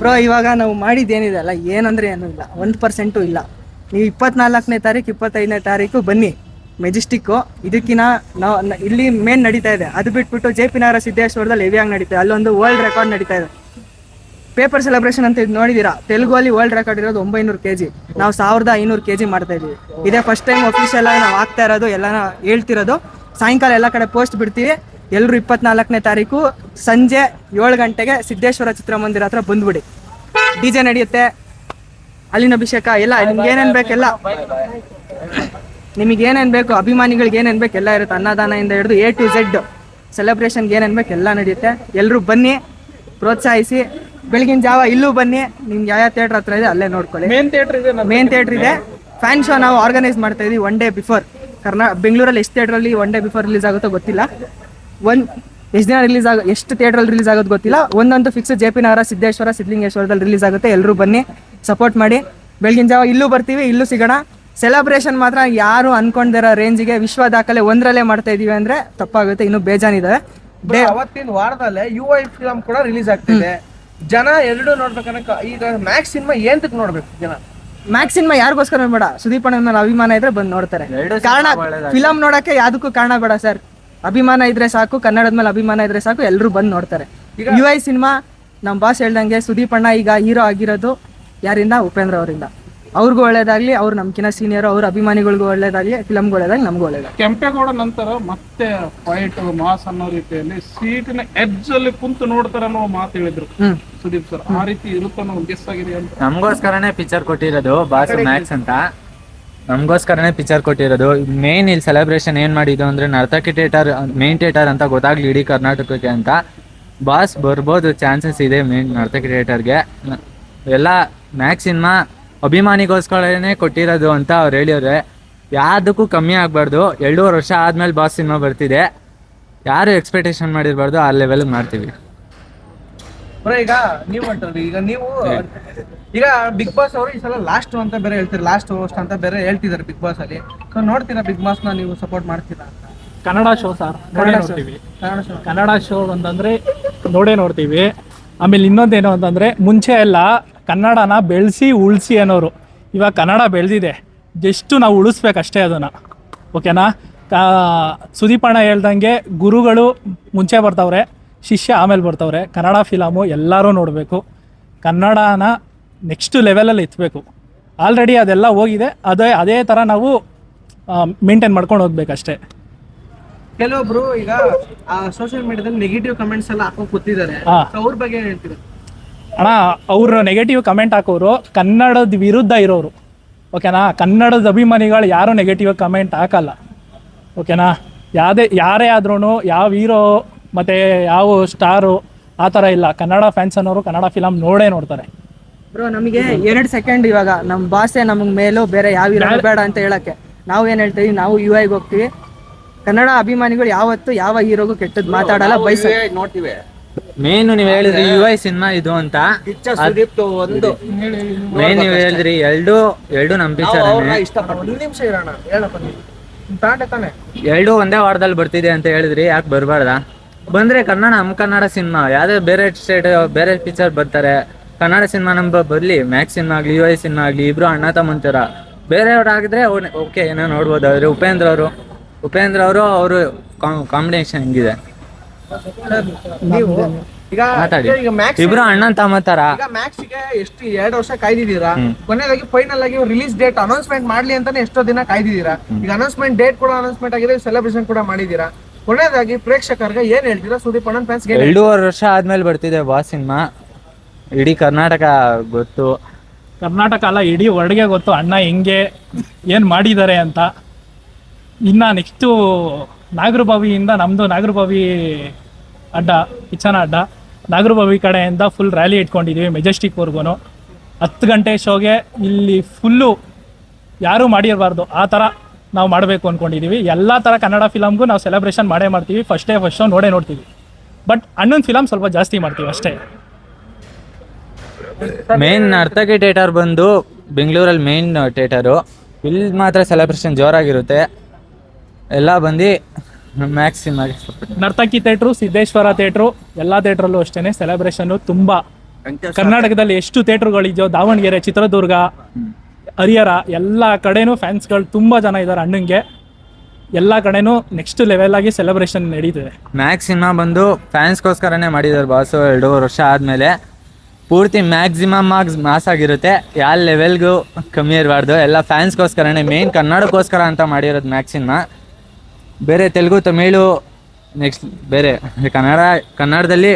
Bro, ಇವಾಗ ನಾವು ಮಾಡಿದ್ದೇನಿದೆ ಅಲ್ಲ, ಏನಂದ್ರೆ ಏನೂ ಇಲ್ಲ. ಒಂದು ಪರ್ಸೆಂಟು ಇಲ್ಲ. ನೀವು ಇಪ್ಪತ್ನಾಲ್ಕನೇ ತಾರೀಕು, ಇಪ್ಪತ್ತೈದನೇ ತಾರೀಕು ಬನ್ನಿ. ಮೆಜೆಸ್ಟಿಕ್ಕು ಇದಕ್ಕಿನ ನಾವು ಇಲ್ಲಿ ಮೇನ್ ನಡೀತಾ ಇದೆ. ಅದು ಬಿಟ್ಬಿಟ್ಟು ಜೆ ಪಿ ನಗರ ಸಿದ್ದೇಶ್ವರದಲ್ಲಿ ಹೆವಿಯಾಗಿ ನಡೀತಾ ಇದೆ. ಅಲ್ಲೊಂದು ವರ್ಲ್ಡ್ ರೆಕಾರ್ಡ್ ನಡೀತಾ ಇದೆ. ಪೇಪರ್ ಸೆಲೆಬ್ರೇಷನ್ ಅಂತ ಇದು ನೋಡಿದೀರಾ? ತೆಲುಗಲ್ಲಿ ವರ್ಲ್ಡ್ ರೆಕಾರ್ಡ್ ಇರೋದು ಒಂಬೈನೂರು ಕೆ ಜಿ ನಾವು ಸಾವಿರದ ಐನೂರು ಕೆ ಜಿ ಮಾಡ್ತಾ ಇದೇ ಫಸ್ಟ್ ಟೈಮ್ ಅಫಿಷಿಯಲ್ ಆಗಿ ನಾವು ಆಗ್ತಾ ಇರೋದು ಎಲ್ಲ ಹೇಳ್ತಿರೋದು. ಸಾಯಂಕಾಲ ಎಲ್ಲ ಕಡೆ ಪೋಸ್ಟ್ ಬಿಡ್ತೀವಿ. ಎಲ್ಲರೂ ಇಪ್ಪತ್ನಾಲ್ಕನೇ ತಾರೀಕು ಸಂಜೆ ಏಳು ಗಂಟೆಗೆ ಸಿದ್ದೇಶ್ವರ ಚಿತ್ರಮಂದಿರ ಹತ್ರ ಬಂದ್ಬಿಡಿ. ಡಿ ಜೆ ನಡೆಯುತ್ತೆ. ಅಲ್ಲಿನ ಅಭಿಷೇಕ ಎಲ್ಲ ನಿಮ್ಗೆ ಏನೇನ್ ಬೇಕೆಲ್ಲ ನಿಮಗೆ ಏನೇನ್ ಬೇಕು ಅಭಿಮಾನಿಗಳಿಗೆ ಏನೇನ್ ಬೇಕು ಎಲ್ಲ ಇರುತ್ತೆ. ಅನ್ನದಾನದಿಂದ ಹಿಡಿದು ಎ ಟು ಝೆಡ್ ಸೆಲೆಬ್ರೇಷನ್ಗೆ ಏನೇನ್ ಬೇಕು ಎಲ್ಲ ನಡೆಯುತ್ತೆ. ಎಲ್ಲರೂ ಬನ್ನಿ ಪ್ರೋತ್ಸಾಹಿಸಿ. ಬೆಳಗಿನ ಜಾವ ಇಲ್ಲೂ ಬನ್ನಿ. ನಿಮ್ಗೆ ಯಾವ ಥಿಯೇಟರ್ ಹತ್ರ ಇದೆ ಅಲ್ಲೇ ನೋಡ್ಕೊಳ್ಳಿ. ಮೇನ್ ಥಿಯೇಟರ್ ಇದೆ ಮೇನ್ ಥಿಯೇಟರ್ ಇದೆ. ಫ್ಯಾನ್ ಶೋ ನಾವು ಆರ್ಗನೈಸ್ ಮಾಡ್ತಾ ಇದೀವಿ. ಒನ್ ಡೇ ಬಿಫೋರ್ ಕರ್ನಾ ಬೆಂಗಳೂರಲ್ಲಿ ಎಷ್ಟು ಥಿಯೇಟ್ರಲ್ಲಿ ಒನ್ ಡೇ ಬಿಫೋರ್ ರಿಲೀಸ್ ಆಗುತ್ತೋ ಗೊತ್ತಿಲ್ಲ. ಒಂದ್ ಎಷ್ಟು ದಿನ ರಿಲೀಸ್ ಆಗ ಎಷ್ಟು ಥಿಯೇಟ್ರಲ್ಲಿ ರಿಲೀಸ್ ಆಗೋದು ಗೊತ್ತಿಲ್ಲ. ಒಂದಂತೂ fix J P Nagar Siddeshwara ಸಿದ್ಲಿಂಗೇಶ್ವರದಲ್ಲಿ release ಆಗುತ್ತೆ. ಎಲ್ಲರೂ ಬನ್ನಿ ಸಪೋರ್ಟ್ ಮಾಡಿ. ಬೆಳಗಿನ ಜಾವ ಇಲ್ಲೂ ಬರ್ತೀವಿ ಇಲ್ಲೂ ಸಿಗೋಣ. ಸೆಲೆಬ್ರೇಷನ್ ಮಾತ್ರ ಯಾರು ಅನ್ಕೊಂಡಿರೋ ರೇಂಜಿಗೆ ವಿಶ್ವ ದಾಖಲೆ ಒಂದರಲ್ಲೇ ಮಾಡ್ತಾ ಇದೀವಿ ಅಂದ್ರೆ ತಪ್ಪಾಗುತ್ತೆ ಇನ್ನು ಬೇಜಾನಿದಾವೆ. ಅವತ್ತಿನ ವಾರದಲ್ಲೇ ಯು ಐ ಫಿಲಂ ಕೂಡ ರಿಲೀಸ್ ಆಗ್ತಿದೆ. ಜನ ಎರಡು ನೋಡ್ಬೇಕನ್ನಕ ಈಗ ಮ್ಯಾಕ್ಸ್ ಸಿನಿಮಾ ಏಂತಕ್ ನೋಡ್ಬೇಕು ಜನ? ಮ್ಯಾಕ್ಸಿಮಮ್ ಯಾರಿಗೋಸ್ಕರ ಬೇಡ ಸುದೀಪ್ ಅಣ್ಣ ಮೇಲೆ ಅಭಿಮಾನ ಇದ್ರೆ ಬಂದು ನೋಡ್ತಾರೆ. ಕಾರಣ ಫಿಲಂ ನೋಡಕ್ಕೆ ಯಾವ್ದಕ್ಕೂ ಕಾರಣ ಬೇಡ ಸರ್ ಅಭಿಮಾನ ಇದ್ರೆ ಸಾಕು ಕನ್ನಡದ ಮೇಲೆ ಅಭಿಮಾನ ಇದ್ರೆ ಸಾಕು ಎಲ್ಲರೂ ಬಂದು ನೋಡ್ತಾರೆ. ಯು ಐ ಸಿನಿಮಾ ನಮ್ಮ ಬಾಸ್ ಹೇಳ್ದಂಗೆ ಸುದೀಪ್ ಅಣ್ಣ ಈಗ ಹೀರೋ ಆಗಿರೋದು ಯಾರಿಂದ? ಉಪೇಂದ್ರ ಅವರಿಂದ. ಅವ್ರಿಗೂ ಒಳ್ಳೇದಾಗ್ಲಿ ಅವ್ರು ನಮ್ಕಿನ ಸೀನಿಯರ್ ಅವ್ರ ಅಭಿಮಾನಿಗಳಿಗೂ ಒಳ್ಳೇದಾಗ್ಲಿ ಫಿಲಮ್ಗೂ ಒಳ್ಳೇದಾಗ್ಲಿ ನಮಗೂ ಒಳ್ಳೇದಾಗ್ಲಿ. ಕೆಂಪೇಗೌಡ ನಂತರ ಮತ್ತೆ ಫೈಟ್ ಮಾಸ್ ಅನ್ನೋ ರೀತಿಯಲ್ಲಿ ಸೀಟಿನ ಎಡ್ಜ್ ಅಲ್ಲಿ ಕುಂತು ನೋಡ್ತಾರ ಅನ್ನೋ ಮಾತು ಹೇಳಿದ್ರು. ಸುದೀಪ್ ಸರ್ ಆ ರೀತಿ ಇರುತ್ತೆ ಅನ್ನೋ ಗೆಸ್ ಆಗಿದೆ ಅಂತ. ನಮಗೋಸ್ಕರನೇ ಪಿಕ್ಚರ್ ಕೊಟ್ಟಿರೋದು ಬಾಸ್ ಮ್ಯಾಕ್ಸ್ ಅಂತ. ನಮಗೋಸ್ಕರನೇ ಪಿಕ್ಚರ್ ಕೊಟ್ಟಿರೋದು. ಮೇನ್ ಇಲ್ಲಿ ಸೆಲೆಬ್ರೇಷನ್ ಏನು ಮಾಡಿದ್ದು ಅಂದರೆ ನರ್ತಕಿ ಥಿಯೇಟರ್ ಮೇನ್ ಥಿಯೇಟರ್ ಅಂತ ಗೊತ್ತಾಗ್ಲಿ ಇಡೀ ಕರ್ನಾಟಕಕ್ಕೆ ಅಂತ. ಬಾಸ್ ಬರ್ಬೋದು ಚಾನ್ಸಸ್ ಇದೆ ಮೇನ್ ನರ್ತಕಿ ಥಿಯೇಟರ್ಗೆ ಎಲ್ಲ ಮ್ಯಾಕ್ಸ್ ಸಿನಿಮಾ ಅಭಿಮಾನಿಗೋಸ್ಕರನೇ ಕೊಟ್ಟಿರೋದು ಅಂತ ಅವ್ರು ಹೇಳಿದ್ರೆ, ಯಾವುದಕ್ಕೂ ಕಮ್ಮಿ ಆಗಬಾರ್ದು. ಎರಡೂವರೆ ವರ್ಷ ಆದಮೇಲೆ ಬಾಸ್ ಸಿನಿಮಾ ಬರ್ತಿದೆ. ಯಾರು ಎಕ್ಸ್ಪೆಕ್ಟೇಷನ್ ಮಾಡಿರಬಾರ್ದು, ಆ ಲೆವೆಲ್ಗೆ ಮಾಡ್ತೀವಿ. ಬ್ರೋ ಈಗ ನೀವು ಅಂತಾರೆ ಈಗ ನೀವು ಈಗ ಬಿಗ್ ಬಾಸ್ ಅವರು ಈ ಸಲ ಲಾಸ್ಟ್ ಅಂತ ಬೇರೆ ಹೇಳ್ತೀರಿ ಲಾಸ್ಟ್ ಹೋಸ್ಟ್ ಅಂತ ಬೇರೆ ಹೇಳ್ತಿದ್ದಾರೆ ಬಿಗ್ ಬಾಸ್ ಅಲ್ಲಿ. ಸೊ ನೋಡ್ತೀರಾ ಬಿಗ್ ಬಾಸ್ನ ನೀವು ಸಪೋರ್ಟ್ ಮಾಡ್ತೀರಾ? ಅಂತ ಕನ್ನಡ ಶೋ ಸರ್ ನೋಡೇ ನೋಡ್ತೀವಿ. ಕನ್ನಡ show. ಕನ್ನಡ ಶೋ ಅಂತಂದ್ರೆ ನೋಡೇ ನೋಡ್ತೀವಿ. ಆಮೇಲೆ ಇನ್ನೊಂದೇನು ಅಂತಂದ್ರೆ ಮುಂಚೆ ಎಲ್ಲ ಕನ್ನಡನ ಬೆಳೆಸಿ ಉಳಿಸಿ ಅನ್ನೋರು. ಇವಾಗ ಕನ್ನಡ ಬೆಳೆದಿದೆ. ಜಸ್ಟ್ ನಾವು ಉಳಿಸ್ಬೇಕಷ್ಟೇ ಅದನ್ನು. ಓಕೆನಾ ಕಾ ಸುದೀಪಣ್ಣ ಹೇಳ್ದಂಗೆ ಗುರುಗಳು ಮುಂಚೆ ಬರ್ತವ್ರೆ. ಶಿಷ್ಯ ಆಮೇಲೆ ಬರ್ತವ್ರೆ. ಕನ್ನಡ ಫಿಲಮು ಎಲ್ಲರೂ ನೋಡಬೇಕು. ಕನ್ನಡನ ನೆಕ್ಸ್ಟ್ ಲೆವೆಲಲ್ಲಿ ಎತ್ತಬೇಕು ಆಲ್ರೆಡಿ ಅದೆಲ್ಲ ಹೋಗಿದೆ. ಅದೇ ಅದೇ ಥರ ನಾವು ಮೇಂಟೈನ್ ಮಾಡ್ಕೊಂಡು ಹೋಗ್ಬೇಕಷ್ಟೇ. ಕೆಲವೊಬ್ರು ಈಗ ಸೋಷಿಯಲ್ ಮೀಡಿಯಾದಲ್ಲಿ ನೆಗೆಟಿವ್ ಕಮೆಂಟ್ಸ್ ಎಲ್ಲ ಹಾಕೋ ಕೂತಿದ್ದಾರೆ. ಅವ್ರ ಬಗ್ಗೆ ಏನ್ ಹೇಳ್ತೀರಾ? ಅಣ್ಣ ಅವರು ನೆಗೆಟಿವ್ ಕಮೆಂಟ್ ಹಾಕೋರು ಕನ್ನಡದ ವಿರುದ್ಧ ಇರೋರು. ಓಕೆನಾ? ಕನ್ನಡದ ಅಭಿಮಾನಿಗಳು ಯಾರು ನೆಗೆಟಿವ್ ಕಮೆಂಟ್ ಹಾಕಲ್ಲ. ಓಕೆನಾ? ಯಾವುದೇ ಯಾರೇ ಆದ್ರೂ ಯಾವ ಹೀರೋ ಮತ್ತು ಯಾವ ಸ್ಟಾರು ಆ ಥರ ಇಲ್ಲ. ಕನ್ನಡ ಫ್ಯಾನ್ಸ್ ಅನ್ನೋರು ಕನ್ನಡ ಫಿಲಮ್ ನೋಡೇ ನೋಡ್ತಾರೆ. ಬ್ರೋ ನಮಗೆ ಎರಡು ಸೆಕೆಂಡ್ ಇವಾಗ. ನಮ್ಮ ಭಾಷೆ ನಮಗೆ ಮೇಲೂ ಬೇರೆ ಯಾವ ಬೇಡ ಅಂತ ಹೇಳಕ್ಕೆ. ನಾವು ಏನ್ ಹೇಳ್ತೀವಿ? ನಾವು ಯು ಐಗೆ ಹೋಗ್ತೀವಿ. ಕನ್ನಡ ಅಭಿಮಾನಿಗಳು ಯಾವತ್ತು ಯಾವ ಹೀರೋಗೂ ಕೆಟ್ಟದ್ ಮಾತಾಡಲ್ಲ ಬಯಸ. ನೋಡ್ತೀವಿ. ಮೇನ್ ನೀವು ಹೇಳಿದ್ರಿ ಯು ಐ ಸಿನಿಮಾ ಇದು ಅಂತ. ಸುದೀಪ್ ಒಂದು. ಮೇನ್ ನೀವು ಹೇಳಿದ್ರಿ ಎರಡು ಎರಡು ನಮ್ ಪಿಕ್ಚರ್ ಎರಡು ಒಂದೇ ವಾರದಲ್ಲಿ ಬರ್ತಿದೆ ಅಂತ ಹೇಳಿದ್ರಿ ಯಾಕೆ ಬರಬಾರ್ದ? ಬಂದ್ರೆ ಕನ್ನಡ ನಮ್ಮ ಕನ್ನಡ ಸಿನಿಮಾ. ಯಾವ್ದೇ ಬೇರೆ ಸ್ಟೇಟ್ ಬೇರೆ ಪಿಕ್ಚರ್ ಬರ್ತಾರೆ. ಕನ್ನಡ ಸಿನಿಮಾ ನಂಬ ಬರ್ಲಿ. ಮ್ಯಾಕ್ಸ್ ಸಿನಿಮಾ ಆಗ್ಲಿ ಯು ಐ ಸಿನಿಮಾ ಆಗ್ಲಿ ಇಬ್ರು ಅಣ್ಣ ಬೇರೆ ಬೇರೆಯವ್ರು ಆಗಿದ್ರೆ ಓಕೆ ಏನೋ ನೋಡ್ಬೋದು. ಆದ್ರೆ ಉಪೇಂದ್ರ ಅವರು ಉಪೇಂದ್ರ ಅವರು ಅವರು ಕಾಂಬಿನೇಷನ್ ಹೆಂಗಿದೆ? ನೀವು ಈಗ ಇಬ್ರು ಅಣ್ಣನ್ ತಮ್ಮತ್ತಾರ ತರ ಈಗ ಮ್ಯಾಕ್ಸ್ಗೆ ಎಷ್ಟು ಎರಡು ವರ್ಷ ಕಾಯ್ದಿದ್ದೀರಾ? ಕೊನೆಯದಾಗಿ ಫೈನಲ್ ಆಗಿ ರಿಲೀಸ್ ಡೇಟ್ ಅನೌನ್ಸ್ಮೆಂಟ್ ಮಾಡ್ಲಿ ಅಂತಾನೆ ಎಷ್ಟೋ ದಿನ ಕಾಯ್ದಿದ್ದೀರಾ? ಈಗ ಅನೌನ್ಸ್ಮೆಂಟ್ ಡೇಟ್ ಕೂಡ ಅನೌನ್ಸ್ಮೆಂಟ್ ಆಗಿದೆ ಸೆಲೆಬ್ರೇಷನ್ ಕೂಡ ಮಾಡಿದ್ದೀರಾ? ಕೊನೆಯದಾಗಿ ಪ್ರೇಕ್ಷಕರಿಗೆ ಏನ್ ಹೇಳ್ತೀರಾ? ಸುದೀಪ್ ಅಣ್ಣನ್ ಫ್ಯಾನ್ಸ್ ಎರಡೂವರೆ ವರ್ಷ ಆದ್ಮೇಲೆ ಬರ್ತಿದೆ ಬಾ ಸಿನಿಮಾ. ಇಡೀ ಕರ್ನಾಟಕ ಗೊತ್ತು. ಕರ್ನಾಟಕ ಅಲ್ಲ ಇಡೀ ಹೊರಗೆ ಗೊತ್ತು. ಅಣ್ಣ ಹೆಂಗೆ ಏನು ಮಾಡಿದ್ದಾರೆ ಅಂತ. ಇನ್ನು ನೆಕ್ಸ್ಟು ನಾಗರಬಾವಿಯಿಂದ ನಮ್ಮದು ನಾಗರಬಾವಿ ಅಡ್ಡ ಕಿಚನ ಅಡ್ಡ. ನಾಗರಬಾವಿ ಕಡೆಯಿಂದ ಫುಲ್ ರ್ಯಾಲಿ ಇಟ್ಕೊಂಡಿದೀವಿ ಮೆಜೆಸ್ಟಿಕ್ ಮೆಜೆಸ್ಟಿಕ್ವರೆಗೂ ಹತ್ತು ಗಂಟೆ ಶೋಗೆ ಇಲ್ಲಿ ಫುಲ್ಲು ಯಾರೂ ಮಾಡಿರಬಾರ್ದು. ಆ ಥರ ನಾವು ಮಾಡಬೇಕು ಅಂದ್ಕೊಂಡಿದ್ದೀವಿ ಎಲ್ಲ ಥರ ಕನ್ನಡ ಫಿಲಮ್ಗೂ ನಾವು ಸೆಲೆಬ್ರೇಷನ್ ಮಾಡೇ ಮಾಡ್ತೀವಿ. ಫಸ್ಟ್ ಡೇ ಫಸ್ಟ್ ಶೋ ನೋಡೇ ನೋಡ್ತೀವಿ. ಬಟ್ ಅಣ್ಣನ ಫಿಲಮ್ ಸ್ವಲ್ಪ ಜಾಸ್ತಿ ಮಾಡ್ತೀವಿ ಅಷ್ಟೇ. ಮೇನ್ ನರ್ತಕಿ ಥಿಯೇಟರ್ ಬಂದು ಬೆಂಗಳೂರಲ್ಲಿ ಮೇನ್ ಥಿಯೇಟರು ಇಲ್ಲಿ ಮಾತ್ರ ಸೆಲೆಬ್ರೇಷನ್ ಜೋರಾಗಿರುತ್ತೆ. ಎಲ್ಲ ಬಂದು maximum Nartaki theatre Siddeshwara theatre ಎಲ್ಲ ಥಿಯೇಟ್ರಲ್ಲೂ ಅಷ್ಟೇ ಸೆಲೆಬ್ರೇಷನ್ನು ತುಂಬ. ಕರ್ನಾಟಕದಲ್ಲಿ ಎಷ್ಟು ಥಿಯೇಟರ್ಗಳಿದೆಯೋ ದಾವಣಗೆರೆ ಚಿತ್ರದುರ್ಗ ಹರಿಹರ ಎಲ್ಲ ಕಡೆನೂ ಫ್ಯಾನ್ಸ್ಗಳು ತುಂಬ ಜನ ಇದ್ದಾರೆ ಅಣ್ಣಂಗೆ. ಎಲ್ಲ ಕಡೆನೂ ನೆಕ್ಸ್ಟ್ ಲೆವೆಲ್ ಆಗಿ ಸೆಲೆಬ್ರೇಷನ್ ನಡೀತಿದೆ. ಮ್ಯಾಕ್ಸ್ ಸಿನಿಮಾ ಬಂದು ಫ್ಯಾನ್ಸ್ಗೋಸ್ಕರನೇ ಮಾಡಿದ್ದಾರೆ ಬಾಸು ಎರಡೂವರೆ ವರ್ಷ ಆದಮೇಲೆ. ಪೂರ್ತಿ ಮ್ಯಾಕ್ಸಿಮಮ್ ಆಗಿ ಮಾಸ್ ಆಗಿರುತ್ತೆ. ಯಾವ ಲೆವೆಲ್ಗೂ ಕಮ್ಮಿ ಇರಬಾರ್ದು. ಎಲ್ಲ ಫ್ಯಾನ್ಸ್ಗೋಸ್ಕರನೇ ಮೇನ್ ಕನ್ನಡಕ್ಕೋಸ್ಕರ ಅಂತ ಮಾಡಿರೋದು ಮ್ಯಾಕ್ಸ್ ಬೇರೆ ತೆಲುಗು, ತಮಿಳು ನೆಕ್ಸ್ಟ್ ಬೇರೆ ಕನ್ನಡ, ಕನ್ನಡದಲ್ಲಿ